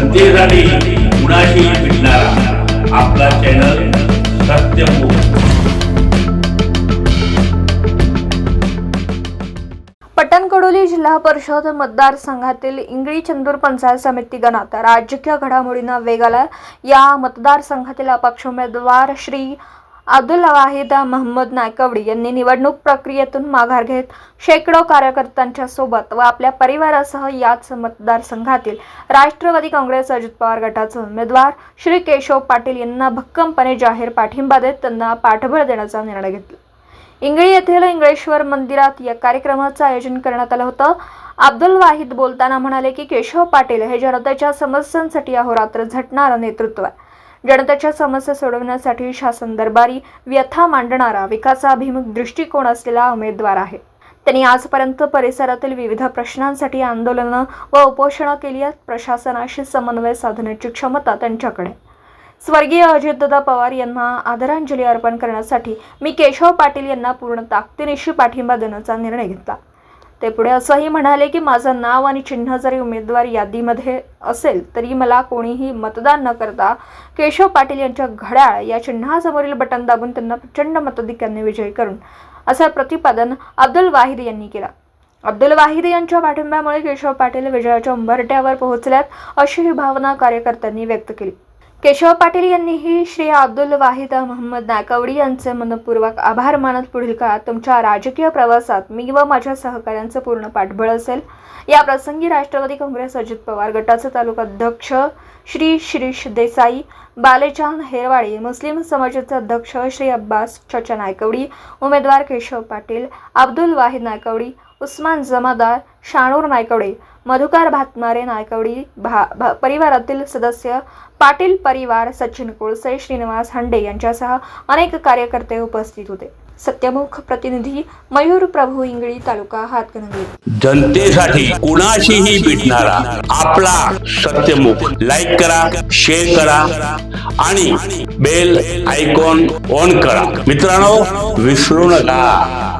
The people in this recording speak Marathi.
जनतेसाठी कुणाशी भेटणारा? आपला चॅनल सत्यमुख पट्टणकडोली जिल्हा परिषद मतदारसंघातील इंगळी चंदूर पंचायत समिती गणात राजकीय घडामोडींना वेग आला या मतदारसंघातील अपक्ष उमेदवार श्री अब्दुल वाहिद महम्मद नायकवडी यांनी निवडणूक प्रक्रियेतून माघार घेत शेकडो कार्यकर्त्यांच्या सोबत व आपल्या परिवारासह याच मतदारसंघातील राष्ट्रवादी काँग्रेस अजित पवार गटाचे उमेदवार श्री केशव पाटील यांना भक्कमपणे जाहीर पाठिंबा देत त्यांना पाठबळ देण्याचा निर्णय घेतला. इंगळी येथील इंगळेश्वर मंदिरात या कार्यक्रमाचं आयोजन करण्यात आलं होतं. अब्दुल वाहिद बोलताना म्हणाले की केशव पाटील हे जनतेच्या समस्यांसाठी अहोरात्र झटणारं नेतृत्व आहे. जनतेच्या समस्या सोडवण्यासाठी शासन दरबारी व्यथा मांडणारा विकासाभिमुख दृष्टिकोन असलेला उमेदवार आहे. त्यांनी आजपर्यंत परिसरातील विविध प्रश्नांसाठी आंदोलनं व उपोषणं केली आहेत. प्रशासनाशी समन्वय साधण्याची क्षमता त्यांच्याकडे स्वर्गीय अजितदादा पवार यांना आदरांजली अर्पण करण्यासाठी मी केशव पाटील यांना पूर्ण ताकदीनिशी पाठिंबा देण्याचा निर्णय घेतला. ते पुढे असंही म्हणाले की माझं नाव आणि चिन्ह जरी उमेदवार यादीमध्ये असेल तरी मला कोणीही मतदान न करता केशव पाटील यांच्या घड्याळ या चिन्हासमोरील बटन दाबून त्यांना प्रचंड मताधिक्याने विजयी करून असं प्रतिपादन अब्दुल वाहिद यांनी केलं. अब्दुल वाहिद यांच्या पाठिंब्यामुळे केशव पाटील विजयाच्या उंबरट्यावर पोहोचल्यात अशी ही भावना कार्यकर्त्यांनी व्यक्त केली. केशव पाटील यांनीही श्री अब्दुल वाहिद मोहम्मद नायकवडी यांचे मनपूर्वक आभार मानत पुढील काळात तुमच्या राजकीय प्रवासात मी व माझ्या सहकाऱ्यांचं पूर्ण पाठबळ असेल. या प्रसंगी राष्ट्रवादी काँग्रेस अजित पवार गटाचे तालुका अध्यक्ष श्री शिरीष देसाई बालेचांद हेरवाडी मुस्लिम समाजाचे अध्यक्ष श्री अब्बास चचा नायकवडी उमेदवार केशव पाटील अब्दुल वाहिद नायकवडी उस्मान जमादार शाणूर नायकवडे मधुकार भातमारे नायकवडी भा भा परिवारातील सदस्य पाटील परिवार सचिन कोळसे श्रीनिवास हंडे यांच्यासह अनेक कार्यकर्ते उपस्थित होते. सत्यमुख प्रतिनिधी मयूर प्रभू इंगळी तालुका हातकणंगले. जनतेसाठी कुणाशीही भेटणारा आपला सत्यमुख. लाईक करा शेअर करा आणि बेल आयकॉन ऑन करा. मित्रांनो विसरू नका.